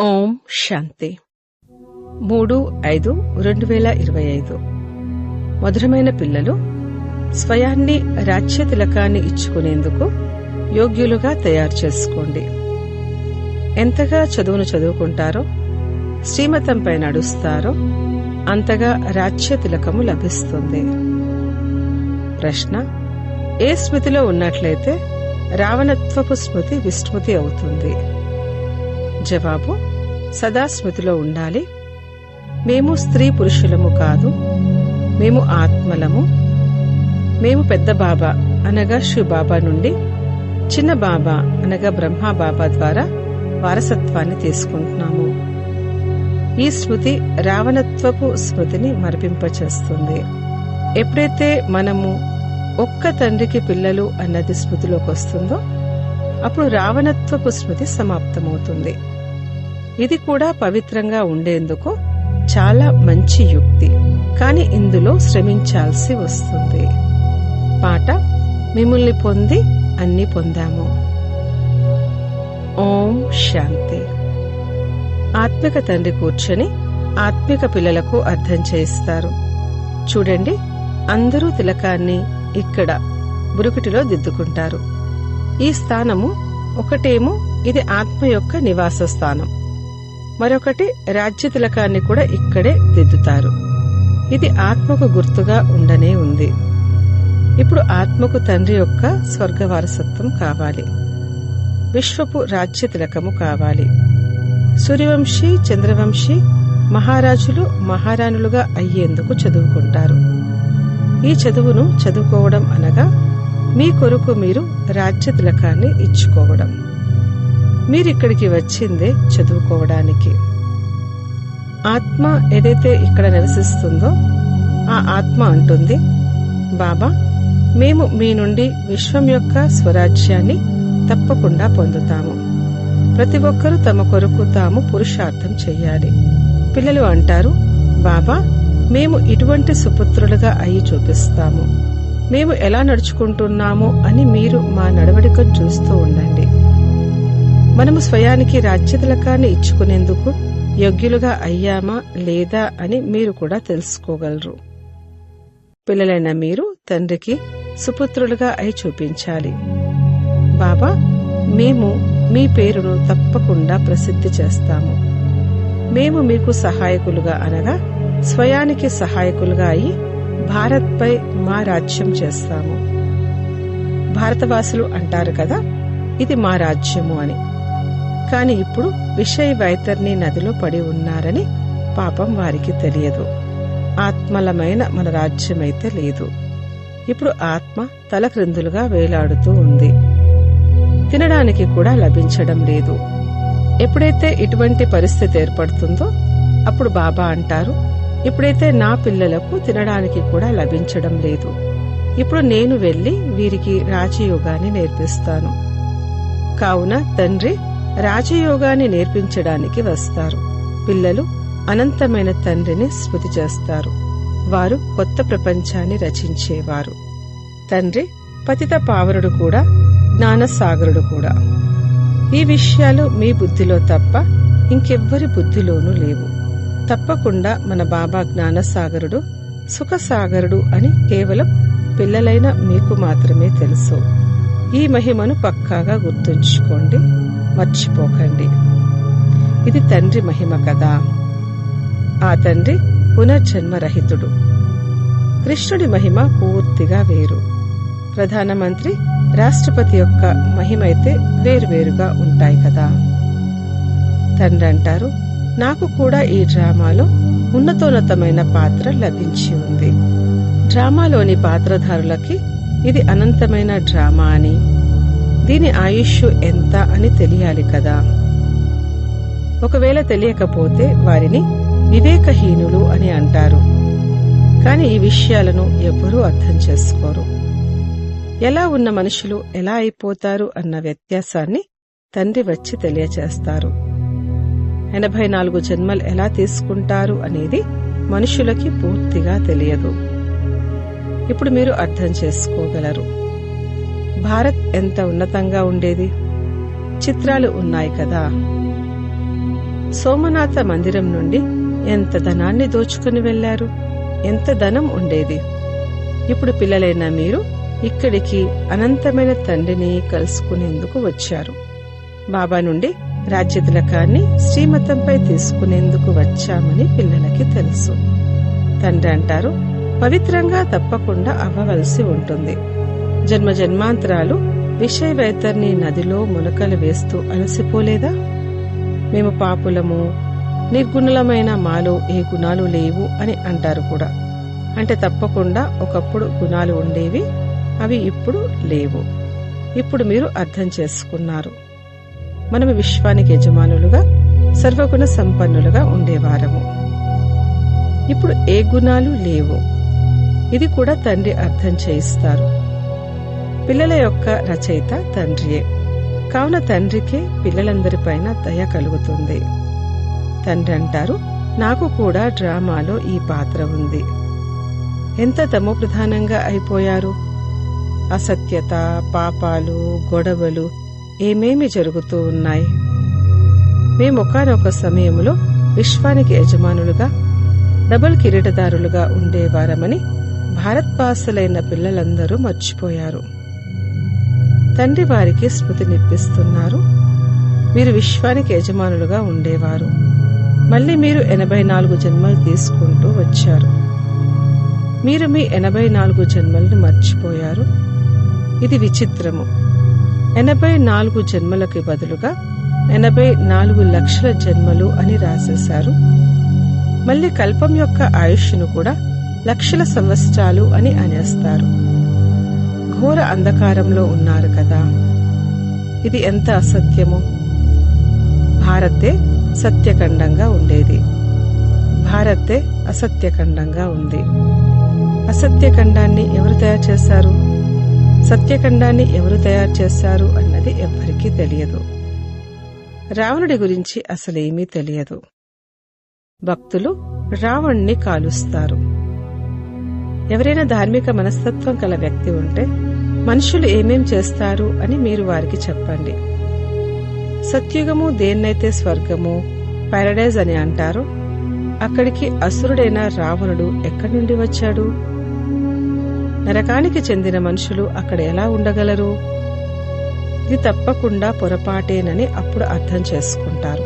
ఓం శాంతి. మూడు ఐదు రెండు వేల ఇరవై ఐదు. మధురమైన పిల్లలు స్వయాన్ని రాజ్య తిలకాన్ని ఇచ్చుకునేందుకు యోగ్యులుగా తయారు చేసుకోండి. ఎంతగా చదువును చదువుకుంటారో శ్రీమతంపై నడుస్తారో అంతగా రాజ్య తిలకము లభిస్తుంది. ప్రశ్న ఏ స్మృతిలో ఉన్నట్లయితే రావణత్వపు స్మృతి విస్మృతి అవుతుంది? జవాబు సదా స్మృతిలో ఉండాలి. మేము స్త్రీ పురుషులము కాదు. మేము ఆత్మలము. మేము పెద్ద బాబా అనగా శివ బాబా నుండి చిన్న బాబా అనగా బ్రహ్మా బాబా ద్వారా వారసత్వాన్ని తీసుకుంటున్నాము. ఈ స్మృతి రావణత్వపు స్మృతిని మరిపింపచేస్తుంది. ఎప్పుడైతే మనము ఒక్క తండ్రికి పిల్లలు అన్నది స్మృతిలోకి వస్తుందో అప్పుడు రావణత్వపు స్మృతి సమాప్తమవుతుంది. ఇది కూడా పవిత్రంగా ఉండేందుకు చాలా మంచి యుక్తి. కాని ఇందులో శ్రమించాల్సి వస్తుంది. పాట మిమ్మల్ని పొంది అన్ని పొందాము. ఓం శాంతి. ఆత్మిక తండ్రి కూర్చొని ఆత్మిక పిల్లలకు అర్థం చేయిస్తారు. చూడండి అందరూ తిలకాన్ని ఇక్కడ బురుకుటిలో దిద్దుకుంటారు. ఈ స్థానము ఒకటేమో ఇది ఆత్మ యొక్క నివాస స్థానం మరొకటి రాజ్య తిలకాన్ని కూడా ఇక్కడే దిద్దుతారు. ఇది ఆత్మకు గుర్తుగా ఉండనే ఉంది. ఇప్పుడు ఆత్మకు తండ్రి యొక్క స్వర్గ వారసత్వం కావాలి. విశ్వపు రాజ్య తిలకము కావాలి. సూర్యవంశీ చంద్రవంశీ మహారాజులు మహారాణులుగా అయ్యేందుకు చదువుకుంటారు. ఈ చదువును చదువుకోవడం అనగా మీ కొరకు మీరు రాజ్య తిలకాన్ని ఇచ్చుకోవడం. మీరిక్కడికి వచ్చిందే చదువుకోవడానికి. ఆత్మ ఏదైతే ఇక్కడ నివసిస్తుందో ఆ ఆత్మ అంటుంది బాబా మేము మీ నుండి విశ్వం యొక్క స్వరాజ్యాన్ని తప్పకుండా పొందుతాము. ప్రతి ఒక్కరూ తమ కొరకు తాము పురుషార్థం చెయ్యాలి పిల్లలు అంటారు బాబా మేము ఇటువంటి సుపుత్రులుగా అయి చూపిస్తాము. మేము ఎలా నడుచుకుంటున్నాము అని మీరు మా నడవడిక చూస్తూ ఉండండి. మనము స్వయానికి రాజ్యతిలకాన్ని ఇచ్చుకునేందుకు యోగ్యులుగా అయ్యామా లేదా అని మీరు కూడా తెలుసుకోగలరు. పిల్లలైన మీరు తండ్రికి సుపుత్రులుగా అయి చూపించాలి. బాబా మేము మీ పేరును తప్పకుండా ప్రసిద్ధి చేస్తాము. మేము మీకు సహాయకులుగా అనగా స్వయానికి సహాయకులుగా అయి భారత్పై మా రాజ్యం చేస్తాము. భారతవాసులు అంటారు కదా ఇది మా రాజ్యము అని. కాని ఇప్పుడు విషయ వైతర్ని నదిలో పడి ఉన్నారని పాపం వారికి తెలియదు. ఆత్మలమైన మన రాజ్యమైతే లేదు. ఇప్పుడు ఆత్మ తలక్రిందులుగా వేలాడుతూ ఉంది. తినడానికి కూడా లభించడం లేదు. ఎప్పుడైతే ఇటువంటి పరిస్థితి ఏర్పడుతుందో అప్పుడు బాబా అంటారు ఇప్పుడైతే నా పిల్లలకు తినడానికి కూడా లభించడం లేదు. ఇప్పుడు నేను వెళ్ళి వీరికి రాజయోగాన్ని నేర్పిస్తాను. కావున తండ్రి రాజయోగాన్ని నేర్పించడానికి వస్తారు. పిల్లలు అనంతమైన తండ్రిని స్మృతి చేస్తారు. వారు కొత్త ప్రపంచాన్ని రచించేవారు. తండ్రి పతిత పావరుడు కూడా జ్ఞానసాగరుడు కూడా. ఈ విషయాలు మీ బుద్ధిలో తప్ప ఇంకెవ్వరి బుద్ధిలోనూ లేవు. తప్పకుండా మన బాబా జ్ఞానసాగరుడు సుఖసాగరుడు అని కేవలం పిల్లలైన మీకు మాత్రమే తెలుసు. ఈ మహిమను పక్కాగా గుర్తుంచుకోండి. మర్చిపోకండి. ఇది తండ్రి మహిమ కదా. ఆ తండ్రి పునర్జన్మరహితుడు. కృష్ణుడి మహిమ పూర్తిగా వేరు. ప్రధానమంత్రి రాష్ట్రపతి యొక్క మహిమైతే వేరువేరుగా ఉంటాయి కదా. తండ్రి అంటారు నాకు కూడా ఈ డ్రామాలో ఉన్నతోన్నతమైన పాత్ర లభించి ఉంది. డ్రామాలోని పాత్రధారులకి ఇది అనంతమైన డ్రామా అని. దీని ఆయుష్ ఎంత అని తెలియాలి కదా. ఒకవేళ తెలియకపోతే వారిని వివేకహీనులు అని అంటారు. కాని ఈ విషయాలను ఎవ్వరూ అర్థం చేసుకోరు. ఎలా ఉన్న మనుషులు ఎలా అయిపోతారు అన్న వ్యత్యాసాన్ని తండ్రి వచ్చి తెలియచేస్తారు. ఎనభై నాలుగు జన్మలు ఎలా తీసుకుంటారు అనేది మనుషులకి పూర్తిగా తెలియదు. ఇప్పుడు మీరు అర్థం చేసుకోగలరు. భారత్ ఎంత ఉన్నతంగా ఉండేది? చిత్రాలు ఉన్నాయి కదా. సోమనాథ మందిరం నుండి ఎంత ధనాన్ని దోచుకుని వెళ్ళారు ఎంత ధనం ఉండేది? ఇప్పుడు పిల్లలైన మీరు ఇక్కడికి అనంతమైన తండ్రిని కలుసుకునేందుకు వచ్చారు. బాబా నుండి రాజ్యతిలకాన్ని శ్రీమతంపై తీసుకునేందుకు వచ్చామని పిల్లలకి తెలుసు. తండ్రి అంటారు పవిత్రంగా తప్పకుండా అవ్వవలసి ఉంటుంది. జన్మ జన్మాంతరాలు విషయ వైతర్ని నదిలో మునకలు వేస్తూ అలసిపోలేదా? మేము పాపులము నిర్గుణులమైన మాలో ఏ గుణాలు లేవు అని అంటారు కూడా. అంటే తప్పకుండా ఒకప్పుడు గుణాలు ఉండేవి అవి ఇప్పుడు లేవు. ఇప్పుడు మీరు అర్థం చేసుకున్నారు. మనము విశ్వానికి యజమానులుగా సర్వగుణ సంపన్నులుగా ఉండేవారము. ఇప్పుడు ఏ గుణాలు లేవు? ఇది కూడా తండ్రి అర్థం చేయిస్తారు. పిల్లల యొక్క రచయిత తండ్రియే. కావున తండ్రికే పిల్లలందరిపైన దయ కలుగుతుంది. తండ్రి అంటారు నాకు కూడా డ్రామాలో ఈ పాత్ర ఉంది. ఎంత తమోప్రధానంగా అయిపోయారు? అసత్యత పాపాలు గొడవలు ఏమేమి జరుగుతూ ఉన్నాయి? మేమొకానొక సమయంలో విశ్వానికి యజమానులుగా డబుల్ కిరీటదారులుగా ఉండేవారమని భారత్వాసులైన పిల్లలందరూ మర్చిపోయారు. తండ్రి వారికి స్మృతినిప్పిస్తున్నారు మీరు విశ్వానికి యజమానులుగా ఉండేవారు. మళ్ళీ మీరు ఎనభై నాలుగు జన్మలు తీసుకుంటూ వచ్చారు. మీరు మీ ఎనభై నాలుగు జన్మలను మర్చిపోయారు. ఇది విచిత్రము. ఎనభై నాలుగు జన్మలకి బదులుగా ఎనభై నాలుగు లక్షల జన్మలు అని రాసేశారు. మళ్ళీ కల్పం యొక్క ఆయుష్ను కూడా లక్షల సంవత్సరాలు అని అనేస్తారు. ఘోర అంధకారంలో ఉన్నారు కదా. ఇది ఎంత అసత్యము? భారతే సత్యఖండంగా ఉండేది. భారతే అసత్యఖండంగా ఉంది. అసత్యఖండాన్ని ఎవరు తయారు చేశారు సత్యఖండాన్ని ఎవరు తయారు చేశారు అన్నది ఎవ్వరికీ తెలియదు. రావణుడి గురించి అసలేమీ తెలియదు. భక్తులు రావణ్ణి కాలుస్తారు. ఎవరైనా ధార్మిక మనస్తత్వం గల వ్యక్తి ఉంటే మనుషులు ఏమేం చేస్తారు అని మీరు వారికి చెప్పండి. సత్యుగము దేన్నైతే స్వర్గము పారడైజ్ అని అంటారో అక్కడికి అసురుడైన రావణుడు ఎక్కడి నుండి వచ్చాడు? నరకానికి చెందిన మనుషులు అక్కడ ఎలా ఉండగలరు? ఇది తప్పకుండా పొరపాటేనని అప్పుడు అర్థం చేసుకుంటారు.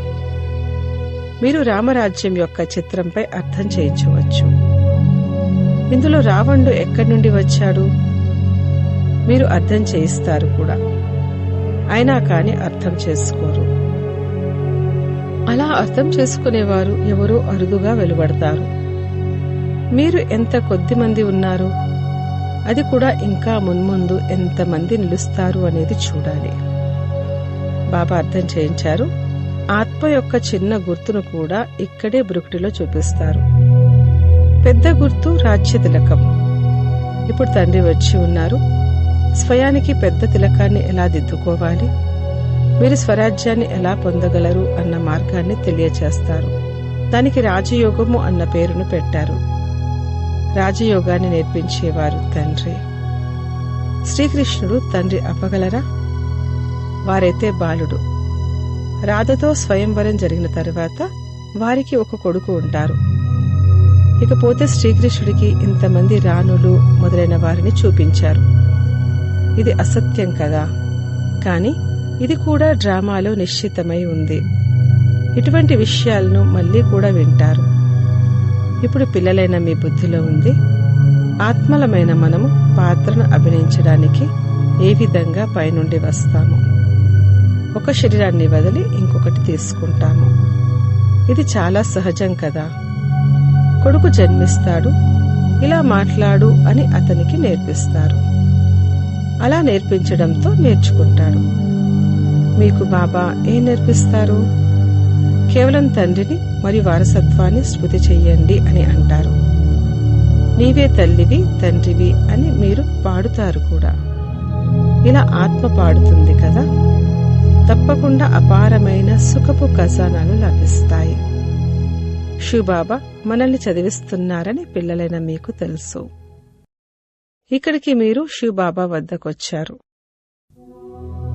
మీరు రామరాజ్యం యొక్క చిత్రంపై అర్థం చేయించవచ్చు. ఇందులో రావణుడు ఎక్కడి నుండి వచ్చాడు? మీరు అర్థం చేయిస్తారు కూడా. అయినా కాని అర్థం చేసుకోరు. అలా అర్థం చేసుకునేవారు ఎవరో అరుదుగా వెలువడతారు. మీరు ఎంత కొద్ది మంది ఉన్నారు? అది కూడా ఇంకా మున్ముందు ఎంతమంది నిలుస్తారు అనేది చూడాలి. బాబా అర్థం చేయించారు. ఆత్మ యొక్క చిన్న గుర్తును కూడా ఇక్కడే బ్రుకుటిలో చూపిస్తారు. పెద్ద గుర్తు రాజ్య తిలకం. ఇప్పుడు తండ్రి వచ్చి ఉన్నారు. స్వయానికి పెద్ద తిలకాన్ని ఎలా దిద్దుకోవాలి? మీరు స్వరాజ్యాన్ని ఎలా పొందగలరు అన్న మార్గాన్ని తెలియచేస్తారు. దానికి రాజయోగము అన్న పేరును పెట్టారు. రాజయోగాన్ని నేర్పించేవారు తండ్రి. శ్రీకృష్ణుడు తండ్రి అవ్వగలరా? వారైతే బాలుడు. రాధతో స్వయంవరం జరిగిన తర్వాత వారికి ఒక కొడుకు ఉంటారు. ఇకపోతే శ్రీకృష్ణుడికి ఇంతమంది రాణులు మొదలైన వారిని చూపించారు. ఇది అసత్యం కదా. కాని ఇది కూడా డ్రామాలో నిశ్చితమై ఉంది. ఇటువంటి విషయాలను మళ్ళీ కూడా వింటారు. ఇప్పుడు పిల్లలైన మీ బుద్ధిలో ఉంది. ఆత్మలమైన మనము పాత్రను అభినయించడానికి ఏ విధంగా పైనుండి వస్తాము? ఒక శరీరాన్ని వదిలి ఇంకొకటి తీసుకుంటాము. ఇది చాలా సహజం కదా. కొడుకు జన్మిస్తాడు. ఇలా మాట్లాడు అని అతనికి నేర్పిస్తారు. అలా నేర్పించడంతో నేర్చుకుంటాడు. మీకు బాబా ఏం నేర్పిస్తారు? కేవలం తండ్రిని మరి వారసత్వాన్ని స్మృతి చెయ్యండి అని అంటారు. నీవే తల్లివి తండ్రివి అని మీరు పాడుతారు కూడా. ఇలా ఆత్మ పాడుతుంది కదా? తప్పకుండా అపారమైన సుఖపు ఖజానాలు లభిస్తాయి. షూబాబా మనల్ని చదివిస్తున్నారని పిల్లలైన మీకు తెలుసు. ఇక్కడికి మీరు షూబాబా వద్దకొచ్చారు.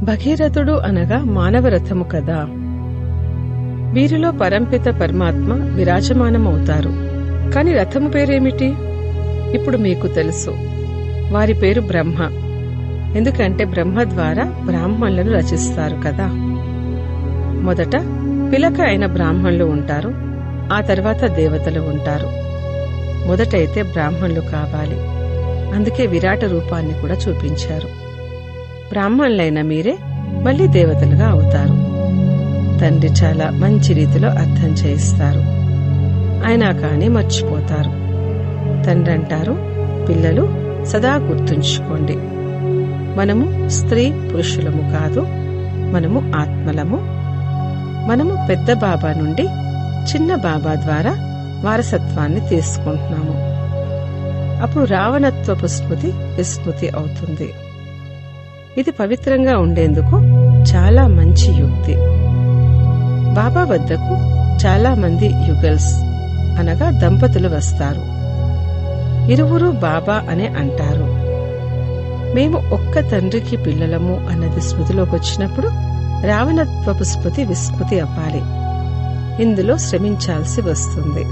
భగీరథుడు అనగా మానవరథము కదా. వీరిలో పరంపిత పరమాత్మ విరాజమానమవుతారు. కాని రథము పేరేమిటి? ఇప్పుడు మీకు తెలుసు. వారి పేరు బ్రహ్మ. ఎందుకంటే బ్రహ్మ ద్వారా బ్రాహ్మణులను రచిస్తారు కదా. మొదట పిలక అయిన బ్రాహ్మణులు ఉంటారు. ఆ తర్వాత దేవతలు ఉంటారు. మొదటైతే బ్రాహ్మణులు కావాలి. అందుకే విరాట రూపాన్ని కూడా చూపించారు. బ్రాహ్మణులైన మీరే మళ్ళీ దేవతలుగా అవుతారు. తండ్రి చాలా మంచి రీతిలో అర్థం చేయిస్తారు. అయినా కానీ మర్చిపోతారు. తండ్రి అంటారు పిల్లలు సదా గుర్తుంచుకోండి. మనము స్త్రీ పురుషులము కాదు మనము ఆత్మలము. మనము పెద్ద బాబా నుండి చిన్న బాబా ద్వారా వారసత్వాన్ని తీసుకుంటున్నాము. అప్పుడు రావణత్వపు స్మృతి విస్మృతి అవుతుంది. ఇది పవిత్రంగా ఉండేందుకు చాలా మంచి యుక్తి. బాబా వద్దకు చాలా మంది యుగల్స్ అనగా దంపతులు వస్తారు. ఇరువురు బాబా అనే అంటారు. మేము ఒక్క తండ్రికి పిల్లలము అన్నది స్మృతిలోకి వచ్చినప్పుడు రావణత్వపు స్మృతి విస్మృతి అవ్వాలి. ఇందులో శ్రమించాల్సి వస్తుంది.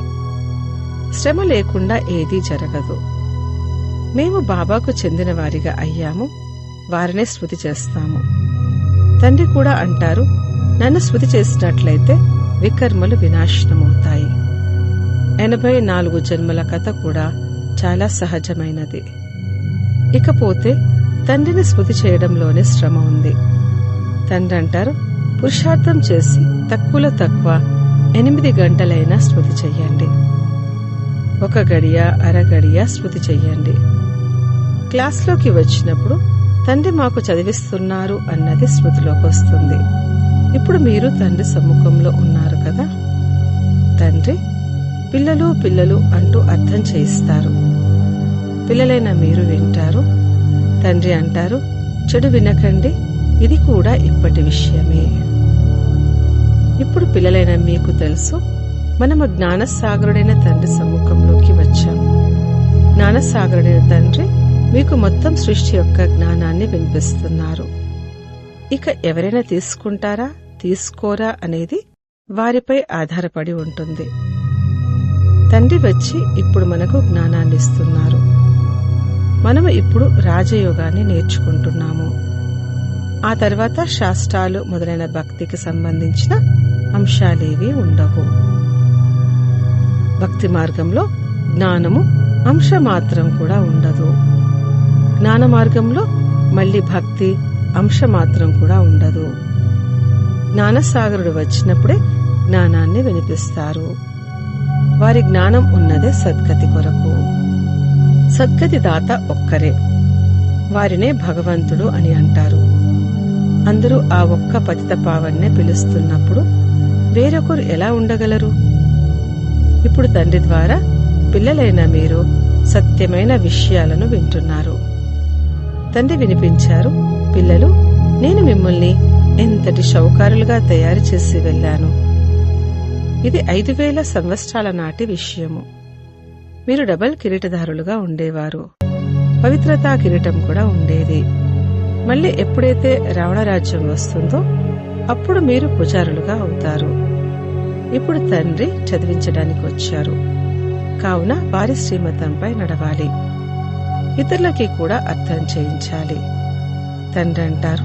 శ్రమ లేకుండా ఏదీ జరగదు. మేము బాబాకు చెందిన వారిగా అయ్యాము. వారినే స్మృతి చేస్తాము. తండ్రి కూడా అంటారు నన్ను స్మృతి చేసినట్లయితే వికర్మలు వినాశనమవుతాయి. ఎనభై నాలుగు జన్మల కథ కూడా చాలా సహజమైనది. ఇకపోతే తండ్రిని స్మృతి చేయడంలోనే శ్రమ ఉంది. తండ్రి అంటారు పురుషార్థం చేసి తక్కువలో తక్కువ ఎనిమిది గంటలైనా స్మృతి చెయ్యండి. ఒక గడియ అరగడియ స్మృతి చెయ్యండి. క్లాస్లోకి వచ్చినప్పుడు తండ్రి మాకు చదివిస్తున్నారు అన్నది స్మృతిలోకి వస్తుంది ఇప్పుడు మీరు తండ్రి సమ్ముఖంలో ఉన్నారు కదా? తండ్రి పిల్లలు పిల్లలు అంటూ అర్థం చేయిస్తారు. పిల్లలైన మీరు వింటారు. తండ్రి అంటారు చెడు వినకండి ఇది కూడా ఇప్పటి విషయమే. ఇప్పుడు పిల్లలైన మీకు తెలుసు మనము జ్ఞానసాగరుడైన తండ్రి సమ్ముఖంలోకి వచ్చాం జ్ఞానసాగరుడైన తండ్రి మీకు మొత్తం సృష్టి యొక్క జ్ఞానాన్ని వినిపిస్తున్నారు. ఇక ఎవరైనా తీసుకుంటారా తీసుకోరా అనేది వారిపై ఆధారపడి ఉంటుంది. తండ్రి వచ్చి ఇప్పుడు మనకు జ్ఞానాన్ని ఇస్తున్నారు. మనము ఇప్పుడు రాజయోగాన్ని నేర్చుకుంటున్నాము. ఆ తర్వాత శాస్త్రాలు మొదలైన భక్తికి సంబంధించిన అంశాలేవి ఉండవు. భక్తి మార్గంలో జ్ఞానము అంశ మాత్రం కూడా ఉండదు. జ్ఞాన మార్గంలో మళ్ళీ భక్తి అంశ మాత్రం కూడా ఉండదు. జ్ఞానసాగరుడు వచ్చినప్పుడే జ్ఞానాన్ని వినిపిస్తారు. వారి జ్ఞానం ఉన్నదే సద్గతి కొరకు. సద్గతి దాత ఒక్కరే. వారినే భగవంతుడు అని అంటారు. అందరూ ఆ ఒక్క పతిత పావన్నే పిలుస్తున్నప్పుడు వేరొకరు ఎలా ఉండగలరు? ఇప్పుడు తండ్రి ద్వారా పిల్లలైన మీరు సత్యమైన విషయాలను వింటున్నారు. తండ్రి వినిపించారు పిల్లలు నేను మిమ్మల్ని ఎంతటి షౌకారులుగా తయారు చేసి వెళ్ళాను? ఇది ఐదు వేల సంవత్సరాల నాటి విషయము. మీరు డబల్ కిరీటదారులుగా ఉండేవారు. పవిత్రతా కిరీటం కూడా ఉండేది. మళ్ళీ ఎప్పుడైతే రావణరాజ్యం వస్తుందో అప్పుడు మీరు పుజారులుగా అవుతారు. ఇప్పుడు తండ్రి చదివించడానికి వచ్చారు. కావున వారి శ్రీమతంపై నడవాలి. ఇతరులకి కూడా అర్థం చేయించాలి. తండ్రి అంటారు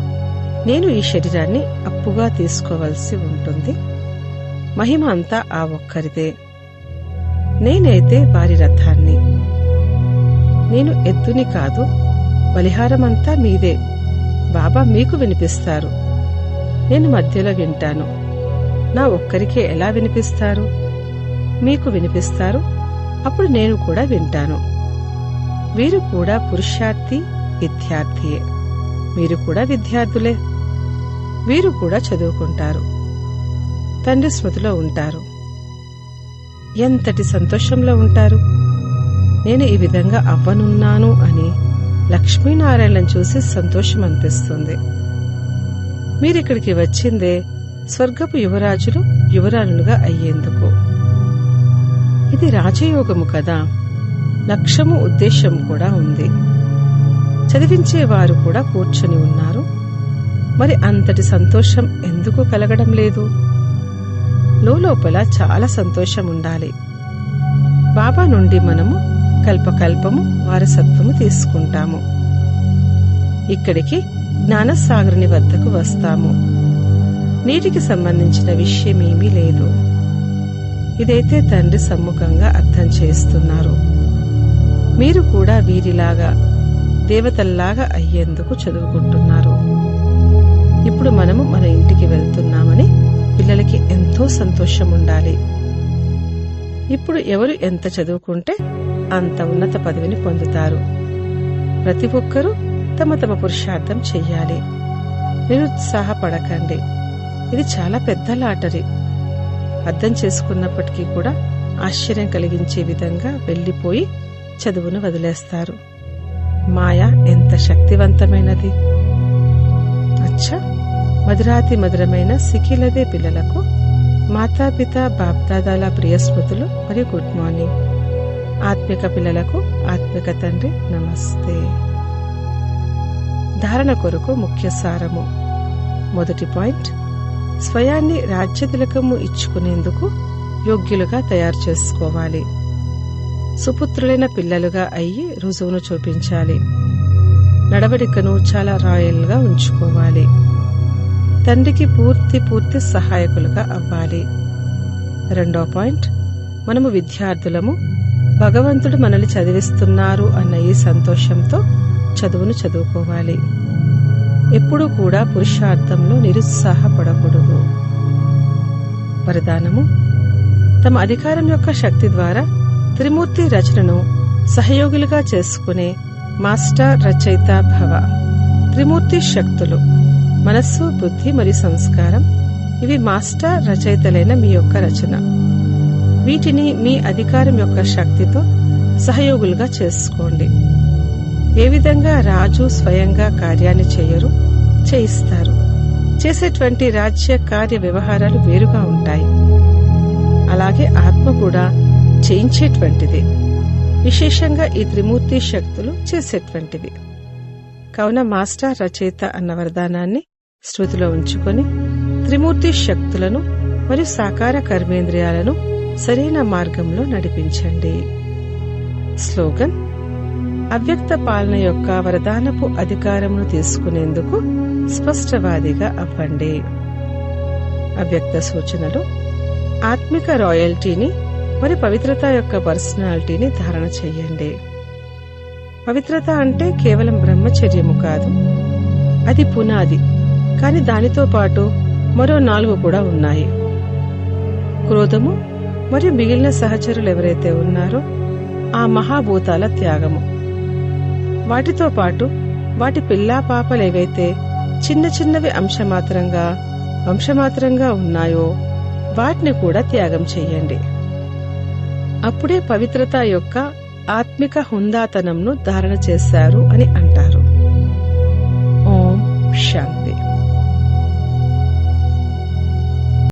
నేను ఈ శరీరాన్ని అప్పుగా తీసుకోవలసి ఉంటుంది. మహిమ అంతా ఆ ఒక్కరిదే. నేనైతే వారి రథాన్ని. నేను ఎద్దుని కాదు బలిహారమంతా మీదే. బాబా మీకు వినిపిస్తారు. నేను మధ్యలో వింటాను. నా ఒక్కరికే ఎలా వినిపిస్తారు? మీకు వినిపిస్తారు? అప్పుడు నేను కూడా వింటాను. వీరు కూడా పురుషార్థి విద్యార్థియే. మీరు కూడా విద్యార్థులే. వీరు కూడా చదువుకుంటారు. తండ్రి స్మృతిలో ఉంటారు. ఎంతటి సంతోషంలో ఉంటారు? నేను ఈ విధంగా అవ్వనున్నాను అని లక్ష్మీనారాయణను చూసి సంతోషం అనిపిస్తుంది. మీరిక్కడికి వచ్చిందే స్వర్గపు యువరాజులు యువరాణులుగా అయ్యేందుకు. ఇది రాజయోగము కదా. లక్ష్యము ఉద్దేశం కూడా ఉంది. చదివించేవారు కూడా కూర్చొని ఉన్నారు. మరి అంతటి సంతోషం ఎందుకు కలగడం లేదు? లోపల చాలా సంతోషం ఉండాలి. బాబా నుండి మనము కల్పకల్పము వారసత్వము తీసుకుంటాము. ఇక్కడికి జ్ఞానసాగరుని వద్దకు వస్తాము. నీటికి సంబంధించిన విషయమేమీ లేదు. ఇదైతే తండ్రి సమ్ముఖంగా అర్థం చేస్తున్నారు. మీరు కూడా వీరిలాగా దేవతల్లాగా అయ్యేందుకు చదువుకుంటున్నారు. ఇప్పుడు మనము మన ఇంటికి వెళ్తున్నామని పిల్లలకి ఎంతో సంతోషం ఉండాలి ఇప్పుడు ఎవరు ఎంత చదువుకుంటే అంత ఉన్నత పదవిని పొందుతారు. ప్రతి ఒక్కరూ తమ తమ పురుషార్థం చెయ్యాలి. నిరుత్సాహపడకండి. ఇది చాలా పెద్ద లాటరీ. అర్థం చేసుకున్నప్పటికీ కూడా ఆశ్చర్యం కలిగించే విధంగా వెళ్ళిపోయి చదువును వదిలేస్తారు. మాయ ఎంత శక్తివంతమైనది. అచ్చా! మధురాతి మధురమైన సికిలదే పిల్లలకు మాతాపిత బాప్దాదాల ప్రియ స్మృతులు మరియు గుడ్ మార్నింగ్. ఆత్మిక పిల్లలకు ఆత్మిక తండ్రి నమస్తే. ధారణ కొరకు ముఖ్య సారము. మొదటి పాయింట్ స్వయాన్ని రాజ్యతిలకము ఇచ్చుకునేందుకు యోగ్యులుగా తయారు చేసుకోవాలి. సుపుత్రులైన పిల్లలుగా అయ్యి రుజువును చూపించాలి. నడవడికను చాలా రాయల్గా ఉంచుకోవాలి. తండ్రికి పూర్తి పూర్తి సహాయకులుగా అవ్వాలి. రెండో పాయింట్ మనము విద్యార్థులము భగవంతుడు మనల్ని చదివిస్తున్నారు అన్న ఈ సంతోషంతో చదువును చదువుకోవాలి. ఎప్పుడూ కూడా పురుషార్థంలో నిరుత్సాహపడకూడదు. వరదానము తమ అధికారం యొక్క శక్తి ద్వారా త్రిమూర్తి రచనను సహయోగులుగా చేసుకునే మాస్టర్ రచయిత భవ. త్రిమూర్తి శక్తులు మనస్సు బుద్ధి మరియు సంస్కారం ఇవి మాస్టర్ రచయితలైన మీ యొక్క రచన. వీటిని మీ అధికారం యొక్క శక్తితో సహయోగులుగా చేసుకోండి. ఏ విధంగా రాజు స్వయంగా కార్యాన్ని చేయరు చేయిస్తారు. చేసేటువంటి రాజ్య కార్య వ్యవహారాలు వేరుగా ఉంటాయి. అలాగే ఆత్మ కూడా చేయించేటువంటిది. విశేషంగా ఈ త్రిమూర్తి శక్తులు చేసేటువంటివి. కావున మాస్టర్ రచయిత అన్న వరదానాన్ని శృతిలో ఉంచుకొని త్రిమూర్తి శక్తులను మరియు సాకార కర్మేంద్రియాలను సరైన మార్గంలో నడిపించండి. స్లోగన్ అవ్యక్త పాలన యొక్క వరదానపు అధికారమును తీసుకునేందుకు స్పష్టవాదిగా అవ్వండి. అవ్యక్త సూచనలు ఆత్మిక రాయల్టీని మరి పవిత్రత యొక్క పర్సనాలిటీని ధారణ చేయండి. పవిత్రత అంటే కేవలం బ్రహ్మచర్యము కాదు అది పునాది కాని దానితో పాటు మరో నాలుగు కూడా ఉన్నాయి. క్రోధము మరియు మిగిలిన సహచరులు ఎవరైతే ఉన్నారో ఆ మహాభూతాల త్యాగము. వాటితో పాటు వాటి పిల్లా పాపలు ఏవైతే చిన్న చిన్నవి అంశమాత్రంగా వంశమాత్రంగా ఉన్నాయో వాటిని కూడా త్యాగం చెయ్యండి అప్పుడే పవిత్రత యొక్క ఆత్మిక హుందాతనంను ధారణ చేశారు అని అంటారు. ఓం శాంతి.